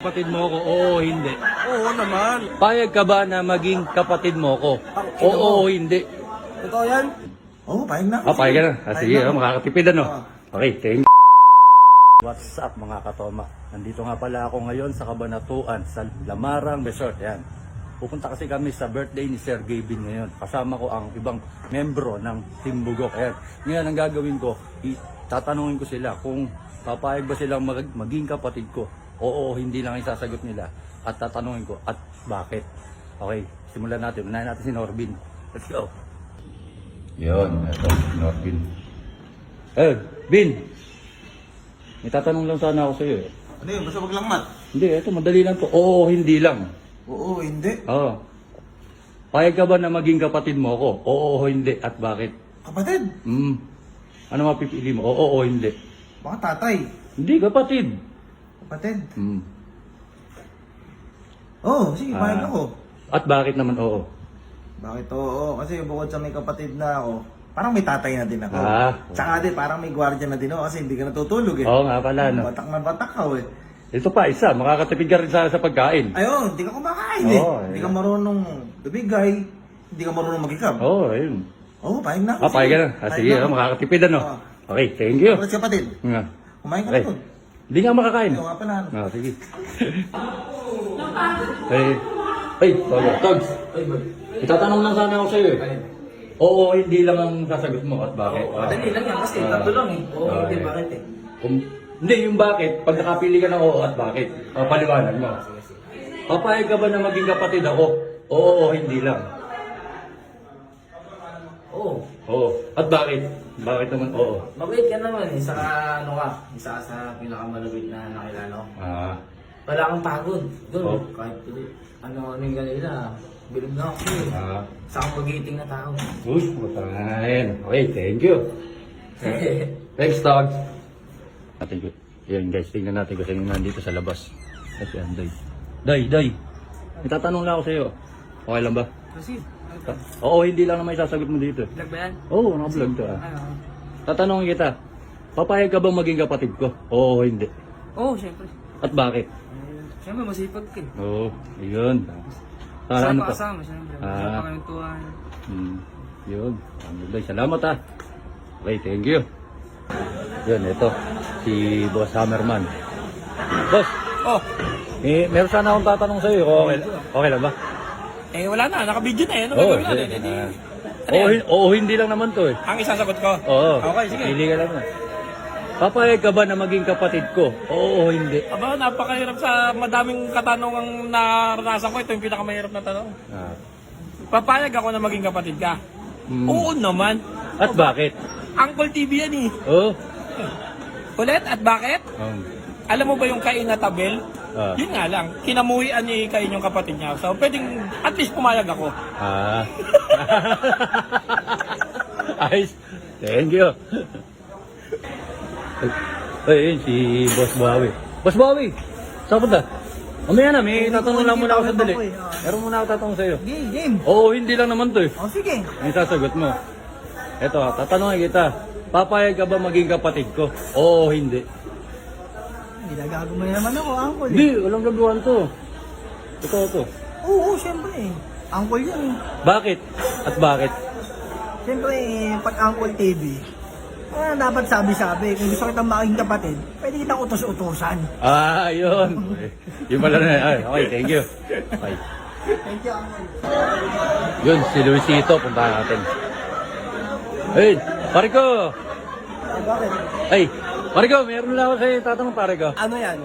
kapatid mo ko? Oo, hindi. Oo naman. Payag ka ba na maging kapatid mo ko? Oo, hindi. Totoo yan? Oo, pahing na. Ah, payag ka na. Ah, sige, ah, makakatipid ano. Ah. Okay, thank What's up mga katoma? Nandito nga pala ako ngayon sa Kabanatuan sa Lamarang Resort. Yan. Pupunta kasi kami sa birthday ni Sir Gavin ngayon. Kasama ko ang ibang membro ng Team Bugok. Ayan. Ngayon ang gagawin ko, tatanungin ko sila kung papayag ba silang mag- maging kapatid ko. Oo, hindi lang ang isasagot nila. At tatanungin ko, at bakit? Okay, simulan natin. Unahin natin si Norbin. Let's go. Yun, eto, si Norbin. Eh, Bin! May tatanong lang sana ako sa'yo eh. Ano yun? Basta wag lang mat. Hindi, eto, madali lang to. Oo, hindi lang. Oo, hindi. Oo. Payag ka ba na maging kapatid mo ako? Oo, hindi. At bakit? Kapatid. Hmm. Ano mapipili mo? Oo, oo, hindi. Baka tatay. Hindi, kapatid. Kapatid. Hmm. Oo, sige, Ah. pahing ako. At bakit naman oo? Bakit oo? Kasi bukod sa may kapatid na ako, parang may tatay na din ako. Ah. Tsaka din, parang may gwardiya na din ako kasi hindi ka natutulog eh. Oo nga pala, no? Batak na batak ka eh. Ito pa, isa. Makakatipid ka rin sa, sa pagkain. Ayun, hindi ka kumakain eh. Oo, Hindi eh. ka marunong bibigay. Hindi ka marunong mag-ikap. Oo, oh, ayun. Oo, pahing na ako. Ah, payag ka na. Ah, sige, na ah, makakatipid ano? Oo. Okay, thank you. Kapatid kapatid. Nga. Kumain ka Okay. na dun. Hindi nga makakain. Ayaw nga pala. ano. Ah, sige. eh, ay, sorry. Togs, itatanong lang sana ako sa'yo eh. Oo, hindi lang ang sasagot mo at bakit. Ah. Madali lang yan kasi Ah. tatlo lang eh. Oo, Ah, hindi, bakit eh? Kung, hindi, yung bakit, pag nakapili ka ng oo at bakit, ah, paliwanag mo. Papayag ka ba na maging kapatid ako? Oo, o hindi lang. Oo. Oo. At bakit? Bakit naman oo? Mabait ka naman, isa ka, ano ka, isa ka sa pinakamalabit na nakilala ko. Ah, Wala kang pagod. Doon, Oh. kahit ano, ano yung kanila, bilib na ako eh. ah. Isa kang magiting na tao. Uy, putahin. Okay, thank you. Thanks, Togs. Natin ko. Yan guys, tingnan natin kung sino nandito sa labas. Kasi yan, Day. Day, Day. May tatanong lang ako sa'yo. Okay lang ba? Kasi, Oo, hindi lang naman isasagot mo dito. vlog ba yan? Oo, naka-vlog to ah. Ano? Tatanungin kita. Papayag ka bang maging kapatid ko? Oo, hindi. Oo, oh, syempre. At bakit? Eh, Syempre, masipag ka. eh. Oo, ayun. Para ano Kasama pa? kasama, syempre. Ah. Wala pa kayong tuwan. Hmm. Yun. Day, salamat ah. Okay, thank you. Yun, ito. Si Boss Hammerman. Boss, Oh, eh, meron sana akong tatanong sa'yo. Okay, okay lang ba? Eh wala na, naka-video na eh. Ano Oo, gagawin natin? Eh, di- Ah. Ano Oo, yan? hin- oo, hindi lang naman to eh. Ang isasagot ko? Oo. Okay, sige. Pili ka lang na. Papayag ka ba na maging kapatid ko? Oo o hindi? Aba, napakahirap sa madaming katanungang naranasan ko. Ito yung pinakamahirap na tanong. Ah. Papayag ako na maging kapatid ka? Hmm. Oo naman. At bakit? Uncle TV yan eh. Oo. Ulit, at bakit? Um, Alam mo ba yung kain na tabel? Ah. Yun nga lang, kinamuhian ni kain yung kapatid niya. So, pwedeng at least pumayag ako. ah. Ayos. Thank you. Ay, ayun, si Boss Bawi. Boss Bawi! Saan punta? Mamaya na, may tatanong lang muna ako sandali. Meron muna ako tatanong sa'yo. Game, game. Oo, hindi lang naman to eh. O sige. Ang sasagot mo. Eto, tatanungin kita. Papayag ka ba maging kapatid ko? Oo, hindi. Ginagago mo naman ako, uncle Hindi, walang gagawan to. Totoo to. Oo, syempre eh. Uncle yan eh. Bakit? At bakit? Siyempre, eh, pag Uncle TV, ah, dapat sabi-sabi. Kung gusto kitang maging kapatid, pwede kitang utos-utosan. Ah, yun. Yun pala na. Ay, okay, thank you. Okay. Thank you, Uncle. Yun, si Luisito, puntahan natin. Ay, pare ko! Ah, bakit? Ay, pare ko, meron lang ako sa'yo tatanong pare ko. Ano yan?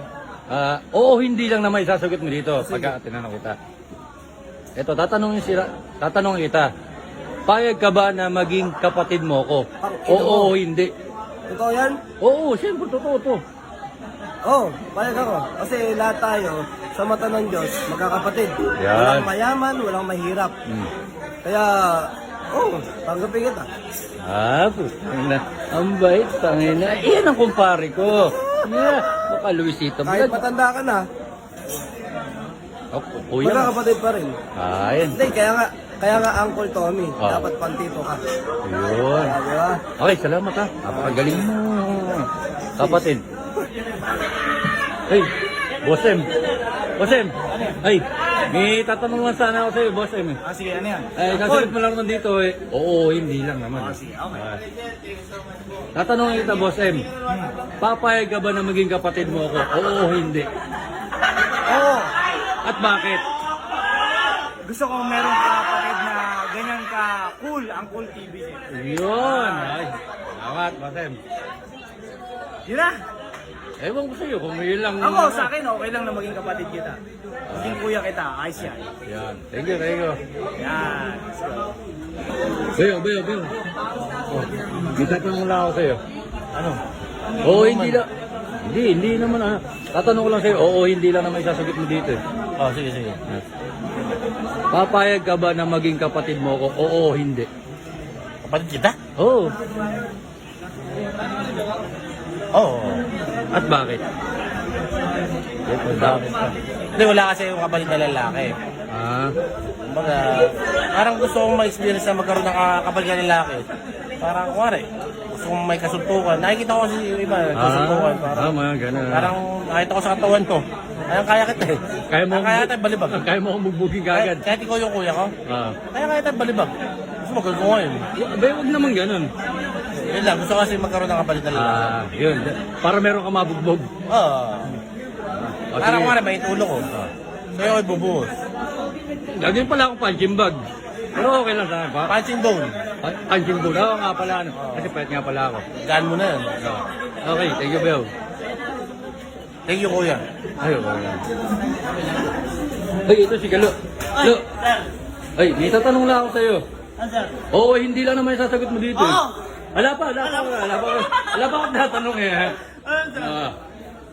Ah, oo, hindi lang naman isasagot mo dito pagka tinanong kita. Ito, tatanungin sila, tatanungin kita. Payag ka ba na maging kapatid mo ko? Oo, o hindi. Totoo yan? Oo, siyempre, totoo to. Oo, oh, payag ako. Kasi lahat tayo, sa mata ng Diyos, magkakapatid. Yan. Walang mayaman, walang mahirap. Hmm. Kaya, oo, oh, tanggapin kita. Ah, putang Ang bait, tangin na. Iyan ang kumpare ko. Yeah, baka Luisito. Kahit Vlog. matanda ka na, Oh, kuya. magkakapatid pa rin. Ah, yan. Hindi, kaya nga, kaya nga Uncle Tommy, Ah. dapat pantito ka. Yun. Kaya, di ba? Okay, salamat ha. Napakagaling mo. Kapatid. Hey, Boss M. Boss M. Ay, may tatanong lang sana ako sa'yo, Boss M. eh. Ah, sige, ano yan? Ay, sasagot mo lang naman dito eh. Oo, hindi lang naman. sige, okay. Ah. Tatanungin kita, Boss M. Papayag ka ba na maging kapatid mo ako? Oo, hindi. Oo. At bakit? Gusto ko meron ka kapatid na ganyan ka cool, ang cool TV. Yun. Ay, salamat, Boss M. Yun na. Ewan ko sa'yo kung yun lang. Ako, sa akin, okay lang na maging kapatid kita. Maging kuya kita, ayos yan. Yan. Thank you, thank you. Yan. Bayo, bayo, bayo. Oh, may tatanong lang ako sa'yo. Ano? Oo, hindi lang. Hindi, hindi naman ah. Tatanong ko lang sa'yo, oo, hindi lang naman isasagot mo dito eh. Oh, sige, sige. Papayag ka ba na maging kapatid mo ako? Oo, hindi. Kapatid kita? Oo. Oo. At bakit? Hindi, wala kasi yung kapatid na lalaki. Ah, Kumbaga, parang gusto kong ma-experience na magkaroon ng ka- na lalaki. Parang, kuwari, gusto kong may kasuntukan. Nakikita ko kasi yung iba, kasuntukan. ah, Parang, tama, ganun. parang nakita ko sa katawan ko. Ayun, kaya kita eh. Kaya mo, kaya kita balibag. kaya mo akong bugbugin Kahit, kagad. kahit ikaw yung kuya ko, Ah. kaya kaya kita balibag. Gusto mo, gagawin ko ngayon. Ba, huwag naman ganun. Yun lang, gusto ko kasi magkaroon ng kapatid na lalaki. Ah, yun. Para meron ka mabugbog. Oo. O, Parang sige. kuwari, may tulo ko. So, yung ibubuhos. Gagawin pala akong punching bag. Pero okay lang sa akin. Pa Punching bone. Pa- punching bag. Oo nga pala. Ano. Kasi pwede nga pala ako. Gaan mo na yan. Okay, thank you, Bel. Thank you, kuya. Ayun, wala. Ay, ito si Galo. Galo. Ay, may tatanong lang ako sa'yo. Oo, hindi lang naman yung sasagot mo dito. eh. Wala pa, wala pa, wala pa. Wala pa akong tatanong eh. ha? Ah,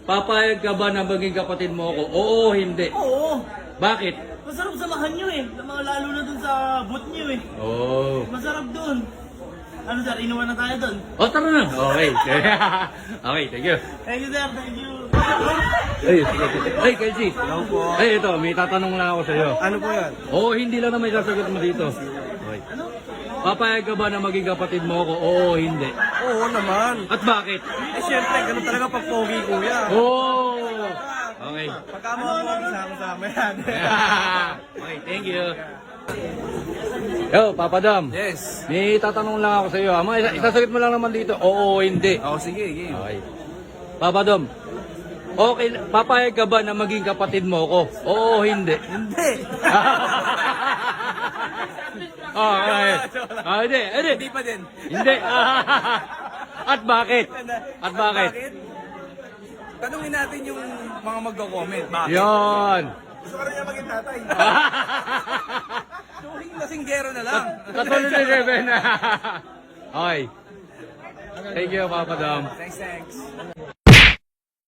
papayag ka ba na maging kapatid mo ako? Oo, hindi. Oo. Bakit? Masarap samahan nyo eh. Mga lalo na dun sa boot nyo eh. Oo. Masarap dun. Ano sir, inuman na tayo dun. Oh, tara na. Okay. okay, thank you. Thank you sir, thank you. Ay, sige, sige. Ay, Kelsey. Ay, ito, may tatanong lang ako sa'yo. Ano po yan? Oo, hindi lang naman sasagot mo dito. Papayag ka ba na maging kapatid mo ako? Oo, hindi. Oo naman. At bakit? Eh, syempre, ganun talaga pag pogi, kuya. Oo! Okay. Pagka mga pogi, sama-sama yan. okay, thank you. Yo, Papa Dam. yes. May tatanong lang ako sa iyo. Ama, isa- isasagot mo lang naman dito. Oo, hindi. Oo, sige, game. Okay. Papa Dam. Okay, papayag ka ba na maging kapatid mo ako? Oo, hindi. Hindi. Oh, okay. Ah, hindi, hindi. Hindi pa din. Hindi. At bakit? At bakit? Tanungin natin yung mga magko-comment. Bakit? Yon. Gusto ka rin niya maging tatay. Tuwing lasinggero na lang. Katulad ni Reven. okay. Thank you, Papa Dam. Thanks, thanks.